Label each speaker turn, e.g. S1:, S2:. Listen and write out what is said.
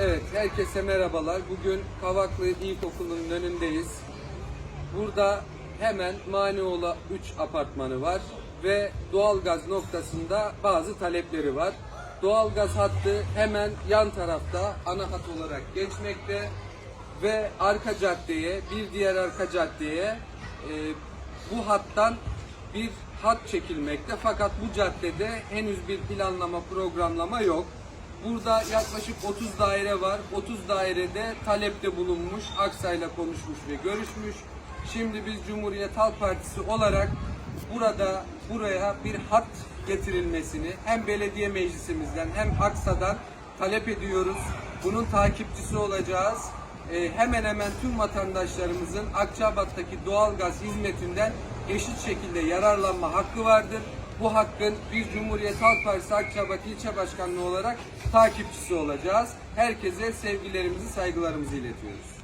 S1: Evet, herkese merhabalar. Bugün Kavaklı İlkokulu'nun önündeyiz. Burada hemen Manioğlu 3 apartmanı var ve doğalgaz noktasında bazı talepleri var. Doğalgaz hattı hemen yan tarafta ana hat olarak geçmekte ve arka caddeye, bir diğer arka caddeye e, bu hattan bir hat çekilmekte. Fakat bu caddede henüz bir planlama, programlama yok. Burada yaklaşık 30 daire var. 30 dairede talepte bulunmuş, Aksa'yla konuşmuş ve görüşmüş. Şimdi biz Cumhuriyet Halk Partisi olarak burada buraya bir hat getirilmesini hem belediye meclisimizden hem Aksa'dan talep ediyoruz. Bunun takipçisi olacağız. Ee, hemen hemen tüm vatandaşlarımızın Akçabat'taki doğalgaz hizmetinden eşit şekilde yararlanma hakkı vardır. Bu hakkın bir Cumhuriyet Halk Partisi Akçabat İlçe Başkanlığı olarak takipçisi olacağız. Herkese sevgilerimizi, saygılarımızı iletiyoruz.